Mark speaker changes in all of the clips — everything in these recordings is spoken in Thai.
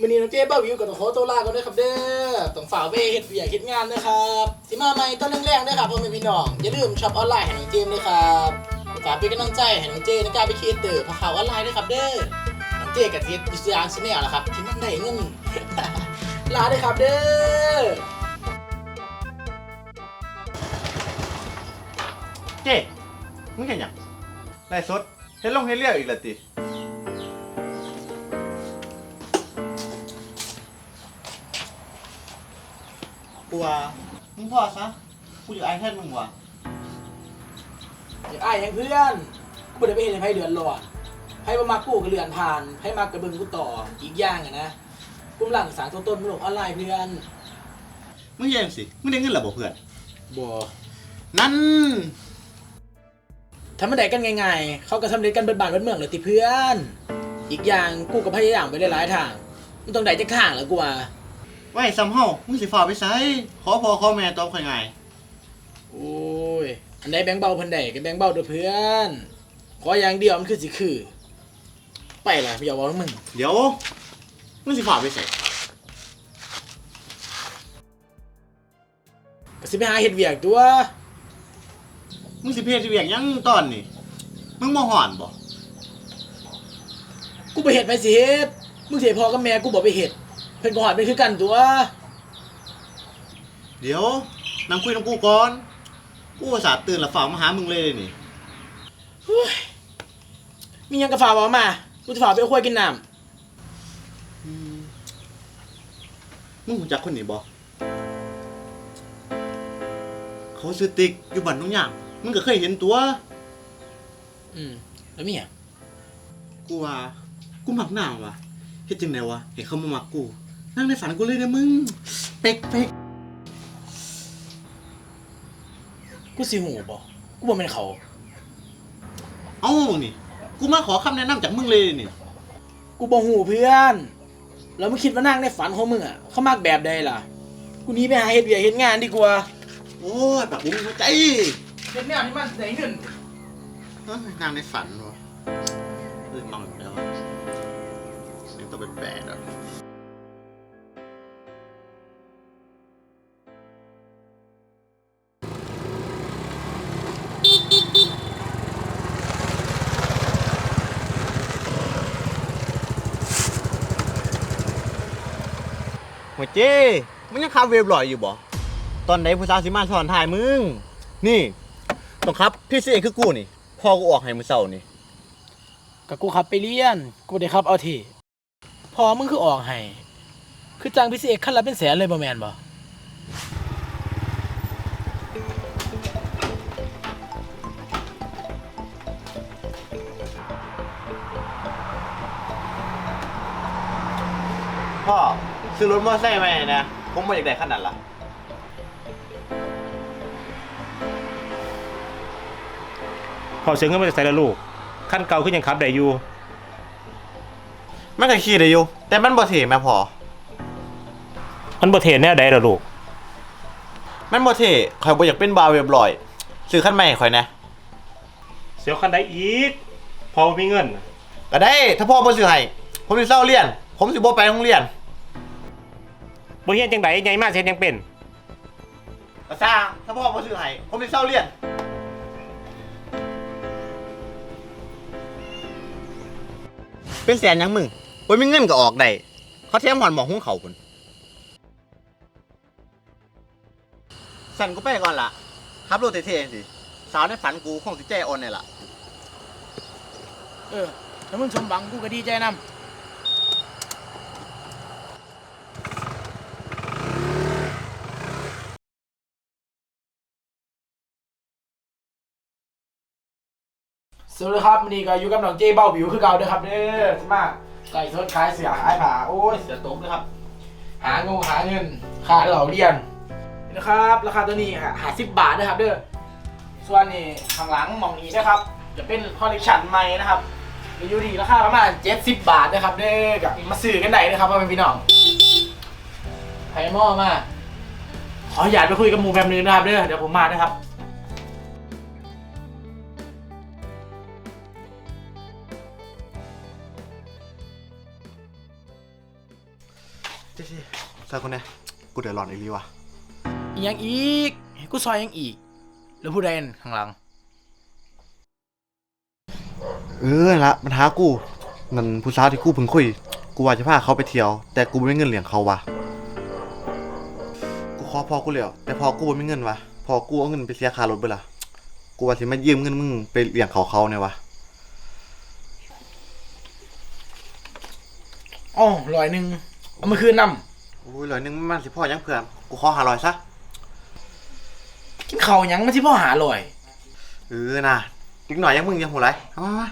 Speaker 1: วันนี้น้องเจ๊บ้าวิวกับต้องขอตัวลาก่อนด้วยครับเด้อต้องฝากไปเฮ็ดเวียกเฮ็ดงานนะครับสิมาใหม่ตอนแรกๆด้วยครับพ่อแม่พี่น้องอย่าลืมช็อปออนไลน์ให้น้องเจมส์ด้วยครับฝากเป็นกำลังใจให้น้องเจในการไปคิดเตอร์พาข่าวออนไลน์ด้วยครับเด้อน้องเจกับเฮ็ดอิสยามชาแนลละครับที่มันได้เงิน ลาด้วยครับเด้อ
Speaker 2: เจ๊มึงเห็นยังไล่สดเฮ็ดลงเฮ็ดเลี้ยวอีกและติ กูว่ามึงพอซะกูอยากไอ้แทนมึงว่ะ
Speaker 1: อย่าอ้ายหยังเพื่อนกูบ่ได้ไปเฮ็ดให้ไผเดือดร้อนไผบ่มักกูก็เลื่อนผ่านไผมักก็เบิ่งกูต่ออีกอย่างอะนะกูหลังสารตัวตนบนโลกออนไลน์เพื่อน
Speaker 2: มึงเยังสิมึงได้เงินหรอบ่เพื่อน
Speaker 1: บ่
Speaker 2: นั่น
Speaker 1: ทำมันได้กันง่ายๆ เขาก็สำเร็จกันเบิดบ้านเบิดเมืองเลยติเพื่อน อีกอย่างกูก็พยายามไปได้หลายทางมันต้องได้จักทางแล้วกูว่า
Speaker 2: ไว้ซ้ำเฮามึงสิฝ่าไปไสขอพ่อขอแม่ตอบค่อยง่าย
Speaker 1: โอ้ย อันใดแบงค์เบาเพิ่นได้ก็แบงค์เบาเด้อเพื่อน ขออย่างเดียวมันคือสิคือ ไปล่ะอย่าเว้ามึง
Speaker 2: เดี๋ยวมึงสิฝ่าไปไส
Speaker 1: ก็สิไปหาเฮ็ดเวียกตัว
Speaker 2: มึงสิเพศสิเวียงหยังตอนนี้มึงบ่ฮ้อนบ่
Speaker 1: กูไปเฮ็ดไปสิเฮ็ดมึงสิให้พ่อกับแม่กูบ่ไปเฮ็ด เพิ่นก็หอดเป็นคือกันตัว
Speaker 2: เดี๋ยวนั่งคุยกับกูก่อน กูอุตส่าห์ตื่นแล้วฝ่ามาหามึงเลยนี่
Speaker 1: มีหยังก็ฝากบอกมากูจะฝากไปเอาข้วยกินน้ำ
Speaker 2: อืมมึงรู้จักคนนี้บ่เขาซื้อติ๊กอยู่บ้านน้องหยางมึงก็เคยเห็นตัว
Speaker 1: อืมแล้วมีหยัง
Speaker 2: กูว่า กูมักหน้าว่ะเฮ็ดจังไดวะเห็นเขามามักกู นั่งในฝันกูเลยนะมึง เป๊กเป๊ก
Speaker 1: กูสิหูบ่กูบ่แม่นเขา
Speaker 2: เอ้านี่ กูมาขอคำแนะนำจากมึงเลยนี่
Speaker 1: กูบ่หูเพื่อน แล้วมึงคิดว่านั่งในฝันของมึงอะเขามากแบบใดล่ะ กูหนี้ไปหาเฮ็ดเวียกเฮ็ดงานดีกว่า
Speaker 2: โอ้ยแบบบุ้งหัวใจ
Speaker 1: เฮ็ดแนวที่มันได้เงิน
Speaker 2: เอ้ยนั่งในฝันวะเอ้ยมังอยู่แล้วอะยังต้องเป็นแปดอะ มึงยังขับเวฟลอยอยู่บ่ตอนไหนผู้สาวสิมาสอนถ่ายมึง นี่ต้องครับพี่เสียคือกูนี่พ่อกูออกให้มือเศร้านี่
Speaker 1: ก็กูขับไปเรียน กูบ่ได้ขับเอาที่พอมึงคือออกให้ คือจ้างพิเศษคันละเป็นแสนเลยบ่แม่นบ่
Speaker 2: พ่อซื้อรถมอเตอร์ไซค์มาให้นะ ผมไม่อยากได้ขนาดละ
Speaker 3: พอเสียเงินมาจากไสละลูกขั้นเก่าขึ้นยังขับได้อยู่
Speaker 2: มันก็ขี่ได้อยู่แต่มันบ่เท่แม่พอ
Speaker 3: มันบ่เทนแนวใดล่ะลูก
Speaker 2: มันบ่เท่ข่อยบ่อยากเป็นบาวเรียบร้อย ซื้อคันใหม่ให้ข่อยนะ
Speaker 3: เสียวคันใดอีก พอบ่มีเงิน
Speaker 2: ก็ได้ ถ้าพ่อบ่ซื้อให้ผมสิเศร้าเรียน ผมสิบ่ไปโรงเรียน
Speaker 3: บ่เฮียนจังไดใหญ่มากเสียยังเป็น
Speaker 2: ก็สร้างถ้าพ่อบ่ซื้อให้ผมสิเศร้าเรียน เป็นแสนยังมึงบ่มีเงินก็ออกได้ เขาแถมหอนหมอกหุ้งเขาพุ่นสั่นกูไปก่อนล่ะขับรถเท่ๆสิ สาวในฝันกูคงสิใจอ่อนนี่ล่ะ
Speaker 1: เออถ้ามึงสมหวังกูก็ดีใจนํ สวัสดีครับนนี้ก็อยู่กับน้องเจ้เบ้าบิวคือเก่าด้อครับเด้อสมากไก่ทอดขายเสือขายผาโอ้ยเสือตกนะครับ หาเงงหาเงินค่าเหล่าเรียนนะครับ ราคาตัวนี้หาสิบบาทนะครับเด้อส่วนนี่ข้างหลังมองนี้นะครับ จะเป็นคอลเลกชันใหม่นะครับมีอยู่ที่ราคาประมาณ70บาทนะครับเด้อกับมาซื้อกันได้นะครับพ่อแม่พี่น้องไผ่หม้อมาขออยากไปคุยกับหมูแบบนึงนะครับเด้อเดี๋ยวผมมานะครับ
Speaker 2: ๆซอยคนเนี้ยกูเดือดร้อนอีหลีว่ะ
Speaker 1: อีหยังอีกให้กูซอยหยังอีก แล้วผู้ใดนั่นข้างหลัง
Speaker 2: เออนั่นละปัญหากูนั่นผู้สาวที่กูเพิ่งคุย กูว่าจะพาเขาไปเที่ยว แต่กูไม่มีเงินเลี้ยงเขาวะกูขอพอกูแล้วแต่พอกูไม่มีเงินวะพอกูเอาเงินไปเสียค่ารถไปละกูว่าสิมายืมเงินมึงไปเลี้ยงเขาเขาเนี่ยวะ
Speaker 1: อ๋อร้อยหนึ่งเอามาคืนน
Speaker 2: โอ้ยร้อยหนึงมันสิพ่อยังเพื่อนกูขอหาร้อยซะำ
Speaker 1: กินข้าวหยังมาที่พ่อหาลอย
Speaker 2: เออน่ะติ๊กหน่อยยังมึงยังหัวไรเอามามา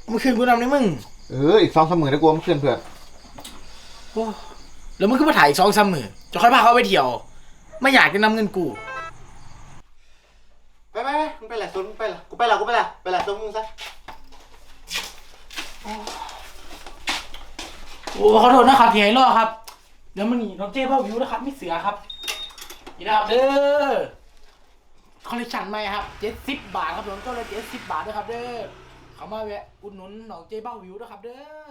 Speaker 1: เอามาคืนกูนำได้มึง
Speaker 2: เอออีกสองสามหมื่นได้กูเอามาเพื่อนเพื่อน
Speaker 1: โอ้แล้วมึงก็มาถ่ายอีกสองสามมือจะค่อยพาเขาไปเที่ยว ไม่อยากจะนำเงินกู
Speaker 2: ไปไปไปมึงไปแหละซุนมึงไปละกูไปละกูไปละไปละซุนมึงซะ
Speaker 1: โอ้ขอโทษนะครับที่ให้รอครับ เดี๋ยวมันนี่น้องเจ้พ่อวิวนะครับ ไม่เสือครับนี่นะครับเด้อคอลเลคชันใหม่ครับเจ็ดสิบบาทครับผมก็เลยเจ็ดสิบบาทด้วยครับ เด้อเขามาแวะอุดหนุนน้องเจ้เบ้าวิวนะครับ เด้อ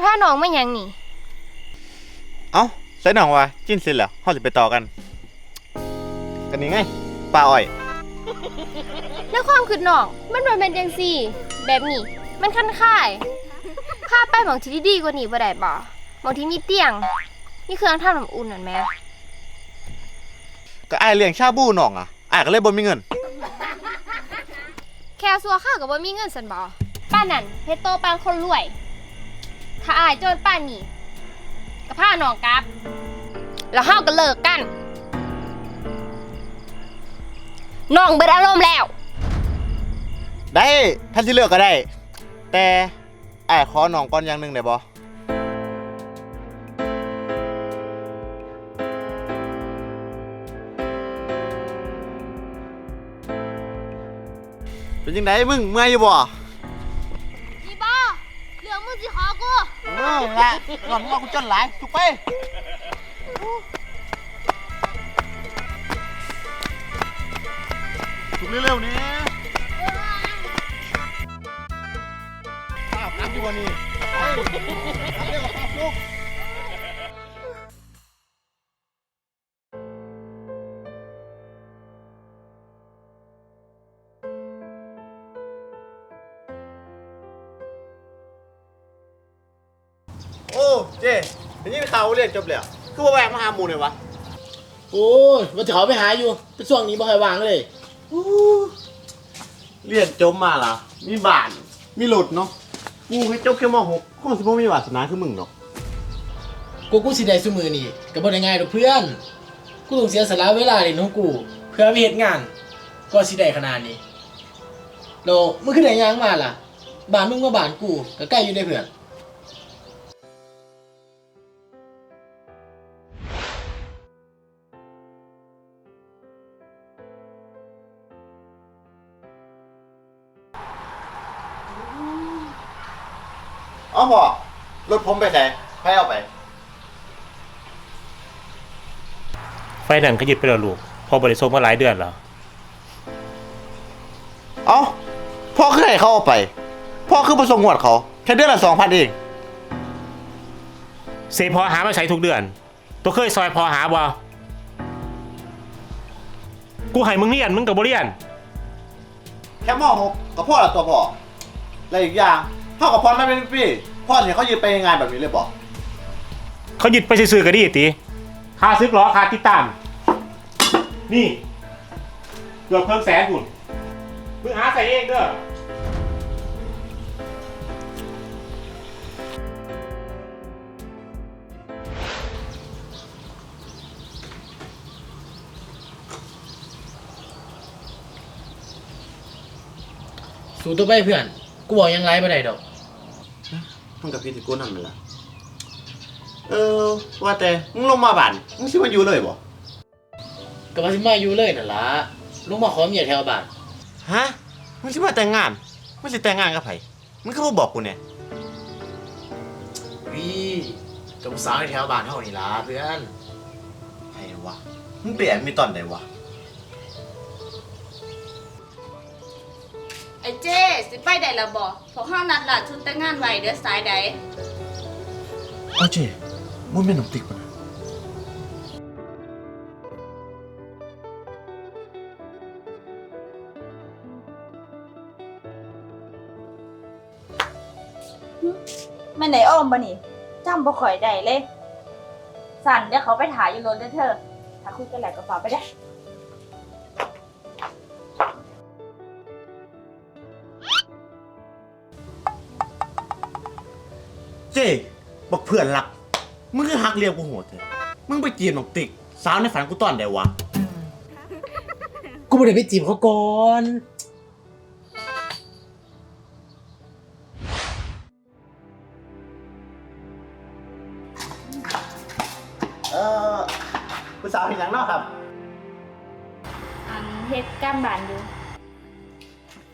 Speaker 4: อายผ้าน้องมาหยังนี่
Speaker 2: เอ้าใส่หน่องวะจิ้นเสร็จแล้วเขาจะไปต่อกันกันนี้ไงปลาอ้อย
Speaker 4: แล้วความคือน้อง มันบ่เป็นจังซี่ แบบนี้ มันคันค่ายพาไปหมองที่ดีๆกว่านี้บ่ได้บ่หมองที่มีเตียง มีเครื่องทำน้ำอุ่นนั่นแหม
Speaker 2: ก็อ้ายเลี้ยงชาบูหน่องอะอ้ายก็เลยบ่มีเงิน
Speaker 4: แค่ซัวข้าวก็บ่มีเงินซั่นบ่ป้านนั่นเฮ็ดโตปานคนรวย ถ้าอายโจนป้านนี้ก็พาน้องกลับ แล้วเฮาก็เลิกกัน น้องเบิดอารมณ์แล้ว
Speaker 2: ได้ท่านที่เลือกก็ได้ แต่อ้ายขอหน่องก่อนอย่างหนึงได้บ่เป็นยังไงมึงเมื่อยอยู่บ่
Speaker 4: กู
Speaker 2: เออละก่อนมึงเอากูจนหลายถูกไปถูกเร็วๆนี่ป้าบน้ำอยู่วันนี้ไปเร็วป้าบลูก เจ๊เดี๋ยวนี้ข่าวเรียนจบแล้วคือว่าแวะมาหาหมูเลยวะ
Speaker 1: โอ้ยว่าจะเขาไปหาอยู่แต่ช่วงนี้บ่ค่อยวางเลย
Speaker 2: เรียนจบมาล่ะ มีบ้าน มีรถเนาะ กูให้จบแค่ม .6 คงสิบ่มีวาสนาคือมึงหรอก
Speaker 1: กูกูสิได้ซุมือนี่ก็บ่ได้ง่ายดอกเพื่อน กูต้องเสียสละเวลาเรียนของกู เพื่อไปเฮ็ดงานก็สิได้ขนาดนี้โลมึงขึ้นได้ยังมาล่ะบ้านมึงมาบ้านกูก็ใกล้อยู่ได้เพื่อน
Speaker 2: รถผมไปไหนใครเอาไป
Speaker 3: ไฟนั่นก็ยึดไปแล้วลูกพอบริโภคมาหลายเดือนแล้ว
Speaker 2: เอ้าพ่อคือให้เขาเอาไป พ่อคือประสงงวดเขาแค่เดือนละสองพันเอง
Speaker 3: เซพอหามาใช้ทุกเดือน ตัวเคยซอยพอหาบ่กูให้มึงเรียนมึงกับบเรียน
Speaker 2: แค่มหกกับพ่อละตัวพ่อและอีกอย่างพ่อกับพ่อไม่เป็นพี่ พ่อเนี่ยเขายืนไปงานแบบนี้เลยบอก
Speaker 3: เขายึดไปซื้อๆก็ดีติค่าซื้อล้อค่าติดตาม นี่ เกือบเพิ่มแสนคุณมึงหาใส่เองเด้อ
Speaker 1: สู้ตัวไปเพื่อน กูบอกยังไรไม่ได้ดอก
Speaker 2: มันกับพี่ที่กูนั่นมันละเออ ว่าแต่มึงลงมาบ้านมึงสิมาอยู่เลยบ่
Speaker 1: ก็มาสิมาอยู่เลยนั่นล่ะลุงมาขอเมียแถวบ้าน
Speaker 2: ฮะมึงสิมาแต่งงานมึงสิแต่งงานกับไผมึงก็บ่บอกกูเนี่ย
Speaker 1: วิกับสาวในแถวบ้านเฮานี่ล่ะเพื่อน
Speaker 2: ไผวะมึงเปลี่ยนมีตอนใดวะ
Speaker 5: อ้เจ้สิไปได้ละบ่พวกเฮานัดล่ะชุดแต่งงานไว้เด้อสายใด
Speaker 2: เอาเจมึงเป็นหนุ่มติ๊กปะนะ
Speaker 5: แม่ไหนอ้อมบ่นี่จำบ่ค่อยได้เลย สั่นเดี๋ยวเขาไปถ่ายอยู่รถเด้อเธอถ้าคุยกันแล้วก็ฝากไปเด้อ
Speaker 2: บอกเพื่อนรัก มึงคือฮักเรียกกูโหดเถอะมึงไปจีบหนุ่มติ๊กสาวในฝันกูตอนใดวะ
Speaker 1: กูไม่ได้ไปจีบเขาก่อน
Speaker 2: เออกูสาวเห็นอย่างนอกครับ
Speaker 5: อันเฮ็ดการบ้านอยู่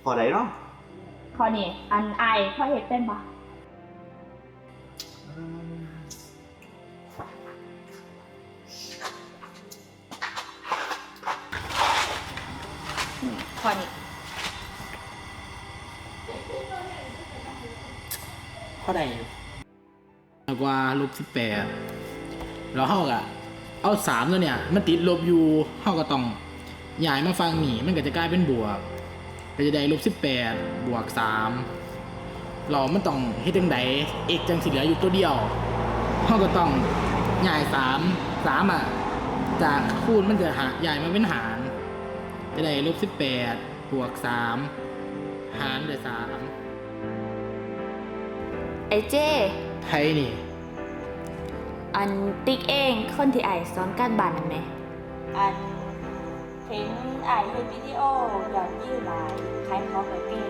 Speaker 2: พอไหนเนาะ
Speaker 5: ข้อนี้อันอายเขาเฮ็ดเป็นบ่นี่ ข้อนี้
Speaker 1: เท่าไหร่มากกว่าลบสิบแปดแล้วเฮาก็เอาสามตัวเนี่ย มันติดลบอยู่เฮาก็ต้องย้ายมาฟังนี่มันก็จะกลายเป็นบวกก็จะได้ลบสิบแปดบวกสามเรามันต้องเฮ็ดจังใดเอกจังสิเหลืออยู่ตัวเดียวเฮาก็ต้องย้ายสามสามอะจากคูณมันจะหาย้ายมาเป็นหาร จะได้ลบสิบแปดบวกสามหารด้วยสาม
Speaker 5: ไอ้เจ้
Speaker 1: ไทยนี่
Speaker 5: อันติ๊กเองคนที่ไอายสอนการบ้านนั่นไหมอันเห็นไอายเห็นวิดีโอยอดวิวหลายขายของแบบเก่ง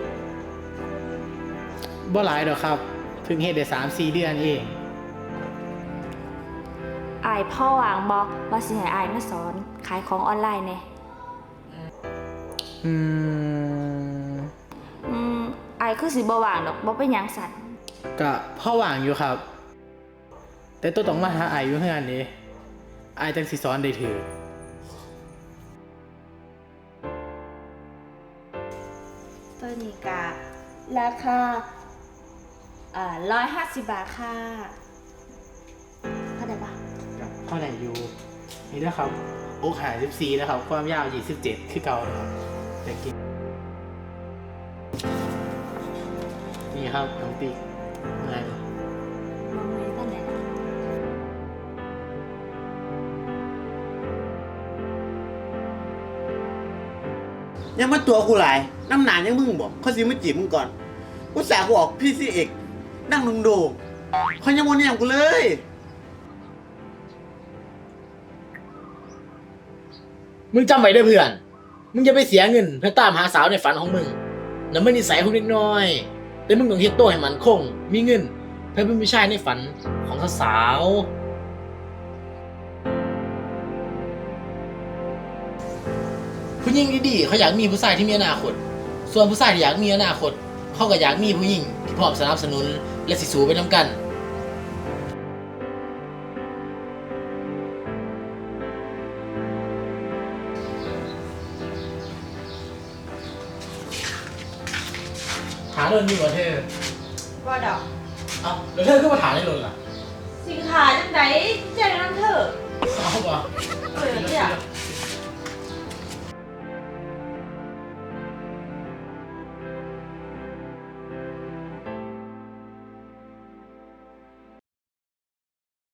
Speaker 1: บ่หลายดอกครับเพิ่งเฮ็ดได้สามสี่เดือนเอง
Speaker 5: ไอายพ่อวางบอว่าสิให้ไอายมาสอนขายของออนไลน์แน่
Speaker 1: อืม
Speaker 5: อืมไอายคือสิบ่ว่างดอกบ่เป็นหยังสัตว์
Speaker 1: ก็พ่อว่างอยู่ครับ แต่ตัวต้องมาหาไอายอยู่เฮือนนี้ไอายจังสิสอนได้ถือ
Speaker 5: ตัวนี้กะราคาอ่าร้อยห้าสิบบาทค่ะเข้าใจปะ
Speaker 1: กับพ่อไหนอยู่นี่นะครับอกหา14นะครับ ความยาว 27 คือเก่านะครับ แต่กินนี่ครับน้องติ๊กอะไร
Speaker 5: มองเลยตั้งไหน
Speaker 2: ยังมาตัวกูหลาย น้ำหนานยังมึงบอกเขาสิมาจีบมึงก่อนกูสากูออกพี่ซีเอกนั่งลงโดงเขายังโมเนี่ยกูเลย
Speaker 1: มึงจำไว้เด้อเพื่อน มึงจะไปเสียเงินเพื่อตามหาสาวในฝันของมึงนั่นไม่นิสัยของเด็กน้อย แต่มึงต้องเฮ็ดตัวให้มันคง มีเงิน เพื่อเป็นผู้ชายในฝันของสาวผู้หญิงดีๆเขาอยากมีผู้ชายที่มีอนาคต ส่วนผู้ชายที่อยากมีอนาคต เขาก็อยากมีผู้หญิงที่พร้อมสนับสนุนและสิสูไปนำกัน ถามเรื่องนี้ก่อนเธอ
Speaker 5: ว่าดอก
Speaker 1: เอ้าแล้วเธอขึ้นมาถามได้เลยล่ะ
Speaker 5: สินค้าจังไดแจ้งน้ำเถอะ
Speaker 1: เอาป่ะ
Speaker 5: เออเนี่ย
Speaker 1: เ